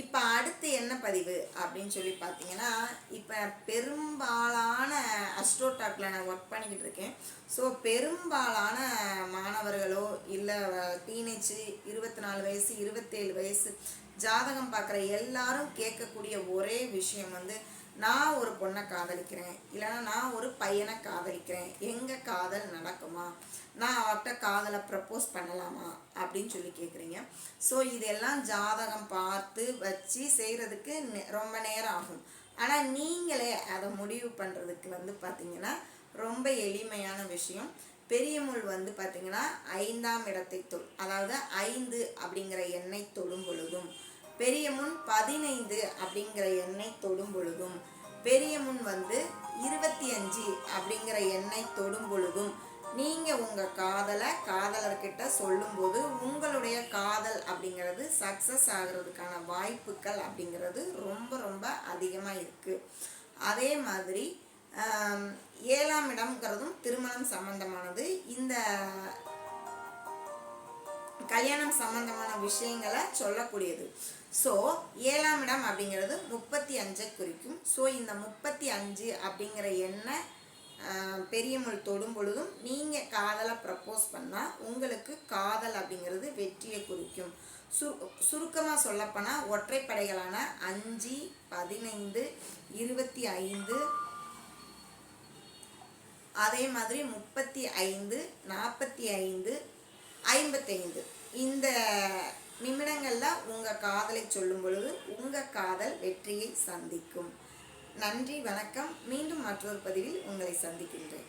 இப்போ அடுத்து என்ன பதிவு அப்படின்னு சொல்லி பார்த்தீங்கன்னா இப்போ பெரும்பாலான அஸ்ட்ரோடாக்ல நான் ஒர்க் பண்ணிக்கிட்டு இருக்கேன். ஸோ பெரும்பாலான மாணவர்களோ இல்லை டீனேஜ் இருபத்தி நாலு வயசு இருபத்தேழு வயசு ஜாதகம் பார்க்குற எல்லாரும் கேட்கக்கூடிய ஒரே விஷயம் வந்து நான் ஒரு பொண்ணை காதலிக்கிறேன். இல்லைன்னா நான் ஒரு பையனை காதலிக்கிறேன். எங்கே காதல் நடக்குமா? நான் அவர்கிட்ட காதலை ப்ரப்போஸ் பண்ணலாமா? அப்படின்னு சொல்லி கேட்குறீங்க. ஸோ இதெல்லாம் ஜாதகம் பார்த்து வச்சு செய்கிறதுக்கு ரொம்ப நேரம் ஆகும். ஆனால் நீங்களே அதை முடிவு பண்ணுறதுக்கு வந்து பார்த்தீங்கன்னா ரொம்ப எளிமையான விஷயம். பெரிய முள் வந்து பார்த்தீங்கன்னா ஐந்தாம் இடத்தை தொல் அதாவது ஐந்து அப்படிங்கிற எண்ணை தொடும் பொழுதும் பெரிய முன் பதினைந்து அப்படிங்கிற எண்ணை தொடும் பொழுதும் பெரிய முன் வந்து இருபத்தி அஞ்சு அப்படிங்கிற எண்ணை தொடும் பொழுதும் நீங்கள் உங்கள் காதலை காதலர்கிட்ட சொல்லும்போது உங்களுடைய காதல் அப்படிங்கிறது சக்ஸஸ் ஆகிறதுக்கான வாய்ப்புகள் அப்படிங்கிறது ரொம்ப ரொம்ப அதிகமாக இருக்குது அதே மாதிரி ஏழாம் இடம்ங்கிறதும் திருமணம் சம்பந்தமானது. இந்த கல்யாணம் சம்பந்தமான விஷயங்களை சொல்லக்கூடியது. ஸோ ஏழாம் இடம் அப்படிங்கிறது முப்பத்தி அஞ்சை குறிக்கும். ஸோ இந்த முப்பத்தி அஞ்சு அப்படிங்கிற எண்ணெய் பெரிய தொடும் பொழுதும் நீங்கள் காதலை ப்ரப்போஸ் பண்ணால் உங்களுக்கு காதல் அப்படிங்கிறது வெற்றியை குறிக்கும். சு சுருக்கமாக சொல்லப்போனால் ஒற்றைப்படைகளான அஞ்சு பதினைந்து இருபத்தி ஐந்து அதே மாதிரி முப்பத்தி ஐந்து நாற்பத்தி ஐந்து ஐம்பத்தைந்து. இந்த நிமிடங்களில் உங்கள் காதலை சொல்லும் பொழுது உங்கள் காதல் வெற்றியை சந்திக்கும். நன்றி வணக்கம். மீண்டும் மற்றொரு பதிவில் உங்களை சந்திக்கின்றேன்.